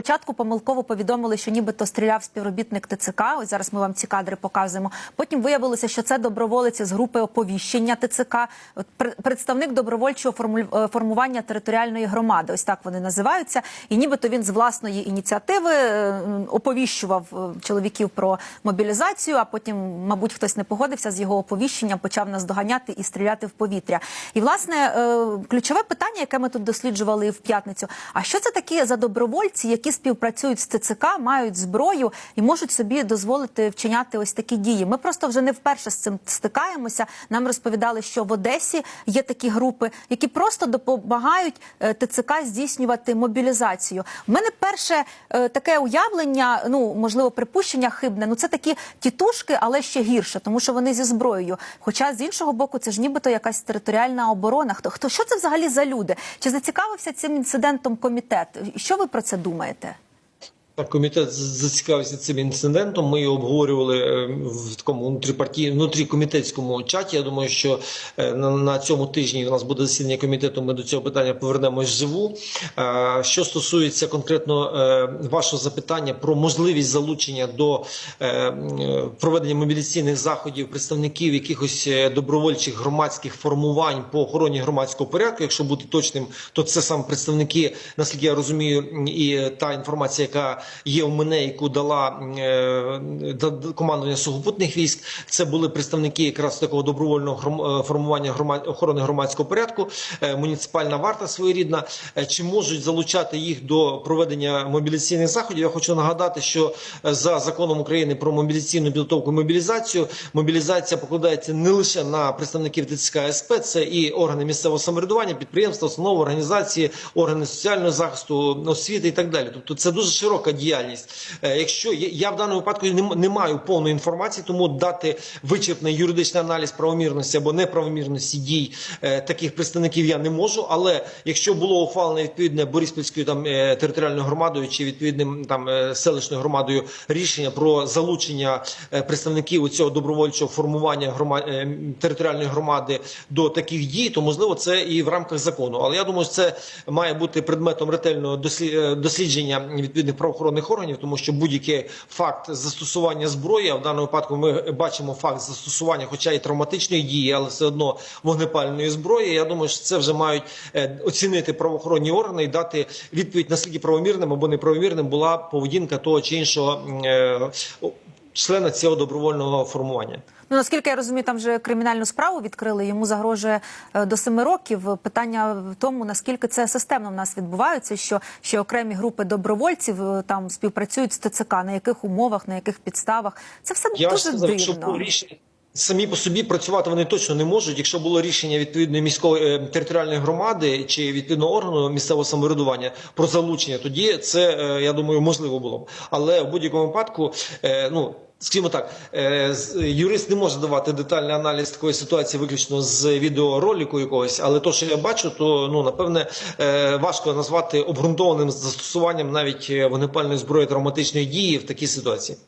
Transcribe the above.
Спочатку помилково повідомили, що нібито стріляв співробітник ТЦК. Ось зараз ми вам ці кадри показуємо. Потім виявилося, що це доброволець з групи оповіщення ТЦК, От пр- представник добровольчого е, формування територіальної громади. Ось так вони називаються. І нібито він з власної ініціативи е, оповіщував е, чоловіків про мобілізацію. А потім, мабуть, хтось не погодився з його оповіщенням, почав наздоганяти і стріляти в повітря. І власне ключове питання, яке ми тут досліджували в п'ятницю. А що це такі за добровольці, які співпрацюють з ТЦК, мають зброю і можуть собі дозволити вчиняти ось такі дії? Ми просто вже не вперше з цим стикаємося. Нам розповідали, що в Одесі є такі групи, які просто допомагають е, ТЦК здійснювати мобілізацію. У мене перше е, таке уявлення, ну можливо, припущення хибне. Ну це такі тітушки, але ще гірше, тому що вони зі зброєю. Хоча з іншого боку, це ж нібито якась територіальна оборона. Хто хто що це взагалі за люди? Чи зацікавився цим інцидентом комітет? Що ви про це думаєте? Так, комітет зацікавився цим інцидентом. Ми його обговорювали е, в такому внутріпартій, внутрікомітетському чаті. Я думаю, що е, на, цьому тижні у нас буде засідання комітету. Ми до цього питання повернемось вживу. Е, Що стосується конкретно вашого запитання про можливість залучення до проведення мобілізаційних заходів представників якихось добровольчих громадських формувань по охороні громадського порядку, якщо бути точним, то це саме представники, наскільки я розумію, і та інформація, яка є у мене, яку дала е, командування сухопутних військ. Це були представники якраз такого добровольного е, формування громад... охорони громадського порядку, е, муніципальна варта своєрідна. Чи можуть залучати їх до проведення мобілізаційних заходів? Я хочу нагадати, що за законом України про мобілізаційну підготовку і мобілізацію мобілізація покладається не лише на представників ТЦК СП, це і органи місцевого самоврядування, підприємства, установи, організації, органи соціального захисту, освіти і так далі. Тобто це дуже широка діяльність. Е, Якщо я- в даному випадку не, маю повної інформації, тому дати вичерпний юридичний аналіз правомірності або неправомірності дій е, таких представників я не можу. Але якщо було ухвалене відповідне Бориспільською там е, територіальною громадою чи відповідним там селищною громадою рішення про залучення представників цього добровольчого формування грома... е, територіальної громади до таких дій, то можливо це і в рамках закону. Але я думаю, що це має бути предметом ретельного дослі- дослідження відповідних правоохоронних органів, тому що будь-який факт застосування зброї, а в даному випадку ми бачимо факт застосування, хоча і травматичної дії, але все одно вогнепальної зброї. Я думаю, що це вже мають е, оцінити правоохоронні органи і дати відповідь наскільки правомірним або неправомірним була поведінка того чи іншого е, члена цього добровольного формування. Ну наскільки я розумію, там вже кримінальну справу відкрили. Йому загрожує е, до семи років. Питання в тому, наскільки це системно в нас відбувається, що ще окремі групи добровольців е, там співпрацюють з ТЦК, на яких умовах, на яких підставах. Це все Я дуже сказав, дивно. рішення. Самі по собі працювати вони точно не можуть. Якщо було рішення відповідної міської е, територіальної громади чи відповідного органу місцевого самоврядування про залучення, тоді це е, я думаю можливо було б. Але в будь-якому випадку, е, ну скажімо так, юрист не може давати детальний аналіз такої ситуації виключно з відеоролику якогось. Але то, що я бачу, то ну напевне важко назвати обґрунтованим застосуванням навіть вогнепальної зброї травматичної дії в такій ситуації.